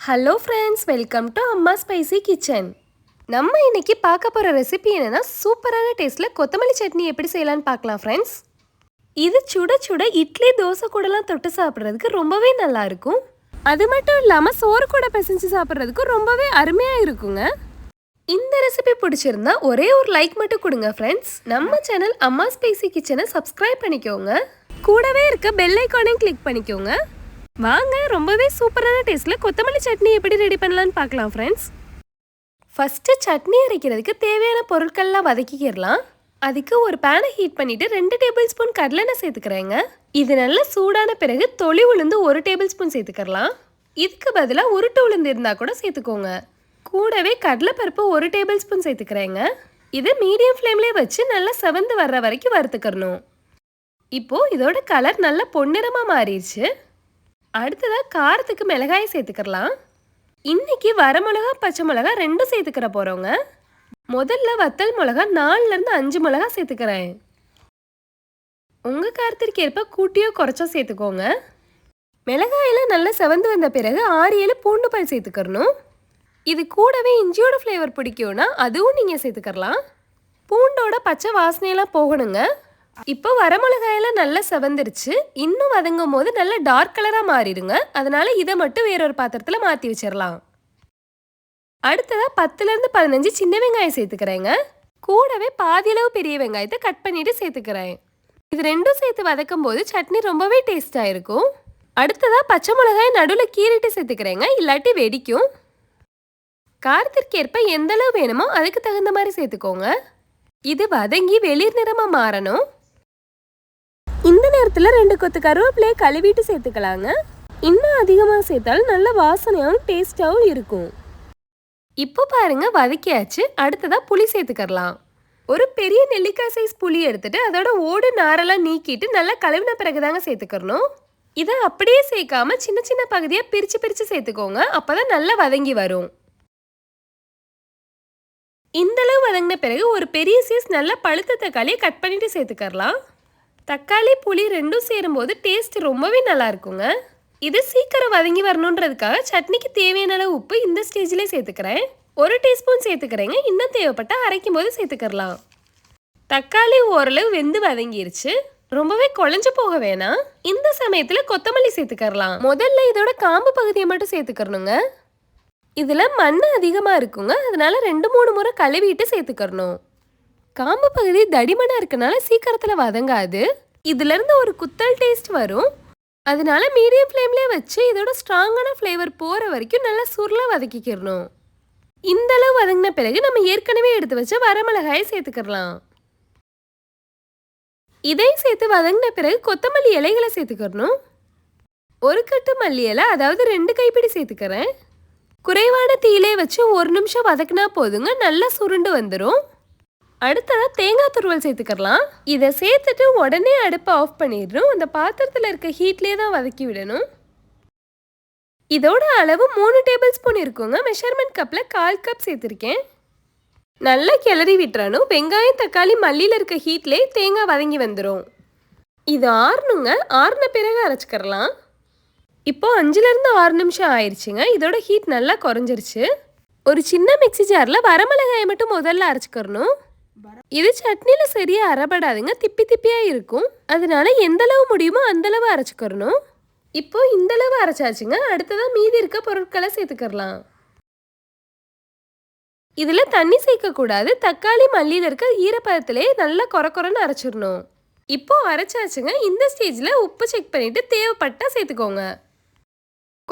Hello friends welcome to Amma spicy kitchen நம்ம இன்னைக்கு பார்க்க போகிற ரெசிபி என்னன்னா சூப்பரான டேஸ்ட்டில் கொத்தமல்லி சட்னி எப்படி செய்யலான்னு பார்க்கலாம் ஃப்ரெண்ட்ஸ் இது சுட சுட இட்லி தோசை கூடலாம் தொட்டு சாப்பிட்றதுக்கு ரொம்பவே நல்லா இருக்கும். அது மட்டும் இல்லாமல் சோறு கூட பிசைஞ்சு சாப்பிட்றதுக்கு ரொம்பவே அருமையாக இருக்குங்க. இந்த ரெசிபி பிடிச்சிருந்தா ஒரே ஒரு லைக் மட்டும் கொடுங்க ஃப்ரெண்ட்ஸ் நம்ம சேனல் அம்மா ஸ்பைசி கிச்சனை சப்ஸ்கிரைப் பண்ணிக்கோங்க. கூடவே இருக்க பெல் ஐக்கானையும் கிளிக் பண்ணிக்கோங்க. வாங்க ரொம்பவே சூப்பரான டேஸ்ட்டில் கொத்தமல்லி சட்னி எப்படி ரெடி பண்ணலான்னு பார்க்கலாம் ஃப்ரெண்ட்ஸ் ஃபஸ்ட்டு சட்னி அரைக்கிறதுக்கு தேவையான பொருட்கள்லாம் வதக்கிக்கிடலாம். அதுக்கு ஒரு பேனை ஹீட் பண்ணிவிட்டு ரெண்டு டேபிள் ஸ்பூன் கடலெண்ணெய் சேர்த்துக்கிறேங்க. இது நல்லா சூடான பிறகு தொளி உளுந்து ஒரு டேபிள் ஸ்பூன் சேர்த்துக்கிறலாம் இதுக்கு பதிலாக உருட்டு உளுந்து இருந்தால் கூட சேர்த்துக்கோங்க. கூடவே கடலைப்பருப்பு ஒரு டேபிள் ஸ்பூன் சேர்த்துக்கிறேங்க. இது மீடியம் ஃப்ளேம்லேயே வச்சு நல்லா செவந்து வர்ற வரைக்கும் வறுத்துக்கிறணும். இப்போது இதோட கலர் நல்லா பொன்னிறமாக மாறிடுச்சு. அடுத்ததாக காரத்துக்கு மிளகாய் சேர்த்துக்கலாம் இன்றைக்கி வரமிளகா பச்சை மிளகா ரெண்டும் சேர்த்துக்கிற போகிறோங்க முதல்ல வத்தல் மிளகா நாலுலேருந்து அஞ்சு மிளகா சேர்த்துக்கிறேன். உங்கள் காரத்திற்கு ஏற்ப கூட்டியோ குறைச்சோ சேர்த்துக்கோங்க. மிளகாயில் நல்லா செவந்து வந்த பிறகு ஆறு ஏழு பூண்டு பால் சேர்த்துக்கிறணும். இது கூடவே இஞ்சியோட ஃப்ளேவர் பிடிக்கும்னா அதுவும் நீங்கள் சேர்த்துக்கலாம் பூண்டோட பச்சை வாசனையெல்லாம் போகணுங்க. இப்போ வரமிளகாயெல்லாம் நல்லா செவந்துருச்சு. இன்னும் வதங்கும் போது நல்லா டார்க் கலராக மாறிடுங்க. அதனால இதை மட்டும் வேறொரு பாத்திரத்தில் மாற்றி வச்சிடலாம் அடுத்ததாக பத்துலேருந்து பதினஞ்சு சின்ன வெங்காயம் சேர்த்துக்கிறேங்க. கூடவே பாதியளவு பெரிய வெங்காயத்தை கட் பண்ணிட்டு சேர்த்துக்கிறேன். இது ரெண்டும் சேர்த்து வதக்கும் போது சட்னி ரொம்பவே டேஸ்டாக இருக்கும். அடுத்ததாக பச்சை மிளகாய் நடுவில் கீறிட்டு சேர்த்துக்கிறேங்க. இல்லாட்டி வெடிக்கும். காரத்திற்கேற்ப எந்த அளவு வேணுமோ அதுக்கு தகுந்த மாதிரி சேர்த்துக்கோங்க. இது வதங்கி வெளிர் நிறமாக மாறணும். இந்த நேரத்தில் ரெண்டு கொத்து கருவேப்பிலையை கழுவிட்டு சேர்த்துக்கலாங்க. இன்னும் அதிகமாக சேர்த்தாலும் நல்ல வாசனையாகவும் டேஸ்டாகவும் இருக்கும். இப்போ பாருங்க வதக்கியாச்சு. அடுத்ததாக புளி சேர்த்துக்கலாம் ஒரு பெரிய நெல்லிக்காய் சைஸ் புளி எடுத்துட்டு அதோட ஓடு நாரெல்லாம் நீக்கிட்டு நல்லா கழுவின பிறகு தாங்க சேர்த்துக்கறணும். இதை அப்படியே சேர்க்காம சின்ன சின்ன பகுதியாக பிரித்து பிரித்து சேர்த்துக்கோங்க. அப்போ தான் நல்லா வதங்கி வரும். இந்தளவு வதங்கின பிறகு ஒரு பெரிய சைஸ் நல்ல பழுத்த தக்காளியை கட் பண்ணிட்டு சேர்த்துக்கலாம் தக்காளி புளி ரெண்டும் சேரும்போது டேஸ்ட் ரொம்பவே நல்லா இருக்குங்க. இது சீக்கிரம் வதங்கி வரணுன்றதுக்காக சட்னிக்கு தேவையான அளவு உப்பு இந்த ஸ்டேஜ்லேயே சேர்த்துக்கிறேன். ஒரு டீஸ்பூன் சேர்த்துக்கிறேங்க. இன்னும் தேவைப்பட்டா அரைக்கும் போது சேர்த்துக்கிறலாம். தக்காளி ஓரளவு வெந்து வதங்கிருச்சு. ரொம்பவே குழஞ்சு போக வேணாம். இந்த சமயத்தில் கொத்தமல்லி சேர்த்துக்கறலாம். முதல்ல இதோட காம்பு பகுதியை மட்டும் சேர்த்துக்கறணுங்க. இதில் மண் அதிகமாக இருக்குங்க. அதனால ரெண்டு மூணு முறை கழுவிட்டு சேர்த்துக்கறணும். காம்பு பகுதி தடிமனாக இருக்கனால சீக்கிரத்தில் வதங்காது. இதுலேருந்து ஒரு குத்தல் டேஸ்ட் வரும். அதனால மீடியம் ஃப்ளேம்லேயே வச்சு இதோட ஸ்ட்ராங்கான ஃப்ளேவர் போகிற வரைக்கும் நல்லா சுருளாக வதக்கிக்கிறணும் இந்த அளவு வதங்கின பிறகு நம்ம ஏற்கனவே எடுத்து வச்ச வரமிளகாயை சேர்த்துக்கிறலாம் இதையும் சேர்த்து வதங்கின பிறகு கொத்தமல்லி இலைகளை சேர்த்துக்கிறணும் ஒரு கட்டு மல்லி இலை அதாவது ரெண்டு கைப்பிடி சேர்த்துக்கிறேன். குறைவான தீயிலே வச்சு ஒரு நிமிஷம் வதக்குனா போதுங்க நல்லா சுருண்டு வந்துடும் அடுத்ததாக தேங்காய் துருவல் சேர்த்துக்கலாம் இதை சேர்த்துட்டு உடனே அடுப்பை ஆஃப் பண்ணிடணும். அந்த பாத்திரத்தில் இருக்க ஹீட்லேயே தான் வதக்கி விடணும். இதோட அளவு மூணு டேபிள் ஸ்பூன் இருக்குங்க. மெஷர்மெண்ட் கப்பில் கால் கப் சேர்த்துருக்கேன். நல்லா கிளறி விட்டுறணும். வெங்காயம் தக்காளி மல்லியில் இருக்க ஹீட்லேயே தேங்காய் வதங்கி வந்துடும் இது ஆறணுங்க. ஆறின பிறகு அரைச்சிக்கிறலாம். இப்போ அஞ்சுலேருந்து ஆறு நிமிஷம் ஆயிடுச்சுங்க இதோட ஹீட் நல்லா குறைஞ்சிருச்சு. ஒரு சின்ன மிக்ஸி ஜாரில் வரமிளகாயை மட்டும் முதல்ல அரைச்சிக்கிறணும். இது சட்னியில் சரியாக அரைப்படாதுங்க திப்பி திப்பியாக இருக்கும். அதனால எந்த அளவு முடியுமோ அந்தளவு அரைச்சிக்கிறணும். இப்போ இந்த அளவு அரைச்சாச்சுங்க. அடுத்ததாக மீதி இருக்க பொருட்களை சேர்த்துக்கிறலாம். இதில் தண்ணி சேர்க்கக்கூடாது. தக்காளி மல்லியில் இருக்க ஈரப்பதத்திலே நல்லா கொர கொரன்னு அரைச்சிடணும். இப்போ அரைச்சாச்சுங்க. இந்த ஸ்டேஜில் உப்பு செக் பண்ணிவிட்டு தேவைப்பட்டா சேர்த்துக்கோங்க.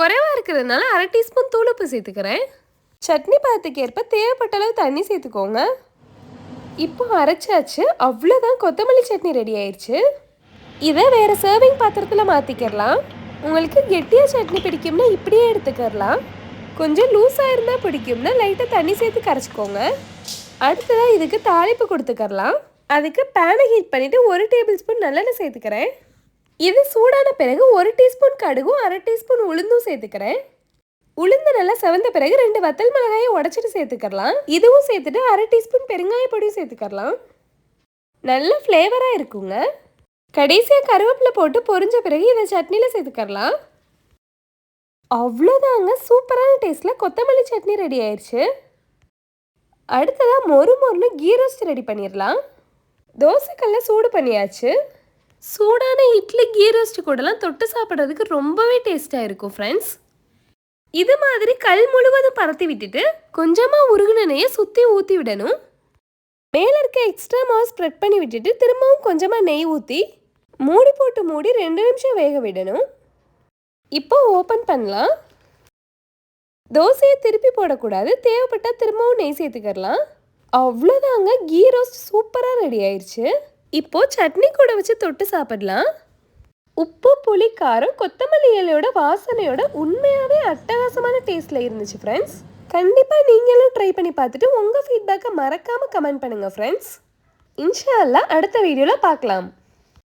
குறைவாக இருக்கிறதுனால அரை டீஸ்பூன் தூளுப்பு சேர்த்துக்கிறேன். சட்னி பதத்துக்கு ஏற்ப தேவைப்பட்ட அளவு தண்ணி சேர்த்துக்கோங்க. இப்போ அரைச்சாச்சு. அவ்வளோதான் கொத்தமல்லி சட்னி ரெடி ஆயிடுச்சு இதை வேறு சர்விங் பாத்திரத்தில் மாற்றிக்கிறலாம் உங்களுக்கு கெட்டியாக சட்னி பிடிக்கும்னா இப்படியே எடுத்துக்கிறலாம். கொஞ்சம் லூஸாக இருந்தால் பிடிக்கும்னா லைட்டாக தண்ணி சேர்த்து கரைச்சிக்கோங்க. அடுத்ததாக இதுக்கு தாளிப்பு கொடுத்துக்கறலாம். அதுக்கு பேனை ஹீட் பண்ணிவிட்டு ஒரு டேபிள் ஸ்பூன் நல்லெண்ணெய் சேர்த்துக்கிறேன். இது சூடான பிறகு ஒரு டீஸ்பூன் கடுகும் அரை டீஸ்பூன் உளுந்தும் சேர்த்துக்கிறேன். உளுந்து நல்லா செவந்த பிறகு ரெண்டு வத்தல் மிளகாயை உடச்சிட்டு சேர்த்துக்கலாம் இதுவும் சேர்த்துட்டு அரை டீஸ்பூன் பெருங்காய பொடியும் சேர்த்துக்கலாம் நல்ல ஃப்ளேவராக இருக்குங்க. கடைசியாக கருவேப்பிலை போட்டு பொரிஞ்ச பிறகு இதை சட்னியில் சேர்த்துக்கலாம் அவ்வளோதாங்க சூப்பரான டேஸ்ட்டில் கொத்தமல்லி சட்னி ரெடி ஆயிடுச்சு அடுத்ததாக மொறு மொறுன்னு கீ ரோஸ்ட் ரெடி பண்ணிடலாம் தோசைக்கல்ல சூடு பண்ணியாச்சு. சூடான இட்லி கீ ரோஸ்ட் கூடலாம் தொட்டு சாப்பிட்றதுக்கு ரொம்பவே டேஸ்ட்டாக இருக்கும் ஃப்ரெண்ட்ஸ் இது மாதிரி கல் முழுவதும் பரத்தி விட்டுட்டு கொஞ்சமாக உருகுன நெய்யை சுற்றி ஊற்றி விடணும். மேலே இருக்க எக்ஸ்ட்ரா மாவு ஸ்ப்ரெட் பண்ணி விட்டுட்டு திரும்பவும் கொஞ்சமாக நெய் ஊற்றி மூடி போட்டு மூடி ரெண்டு நிமிஷம் வேக விடணும். இப்போ ஓப்பன் பண்ணலாம். தோசையை திருப்பி போடக்கூடாது. தேவைப்பட்டால் திரும்பவும் நெய் சேர்த்துக்கலாம். அவ்வளோதாங்க கீ ரோஸ்ட் சூப்பராக ரெடி ஆயிடுச்சு இப்போ சட்னி கூட வச்சு தொட்டு சாப்பிடலாம். உப்பு புளி காரம் கொத்தமல்லி இலையோட வாசனையோட உண்மையாகவே அட்டகாசமான டேஸ்ட்டில் இருந்துச்சு ஃப்ரெண்ட்ஸ் கண்டிப்பாக நீங்களும் ட்ரை பண்ணி பார்த்துட்டு உங்கள் ஃபீட்பேக்கை மறக்காமல் கமெண்ட் பண்ணுங்கள் ஃப்ரெண்ட்ஸ் இன்ஷா அல்லாஹ் அடுத்த வீடியோவில் பார்க்கலாம்.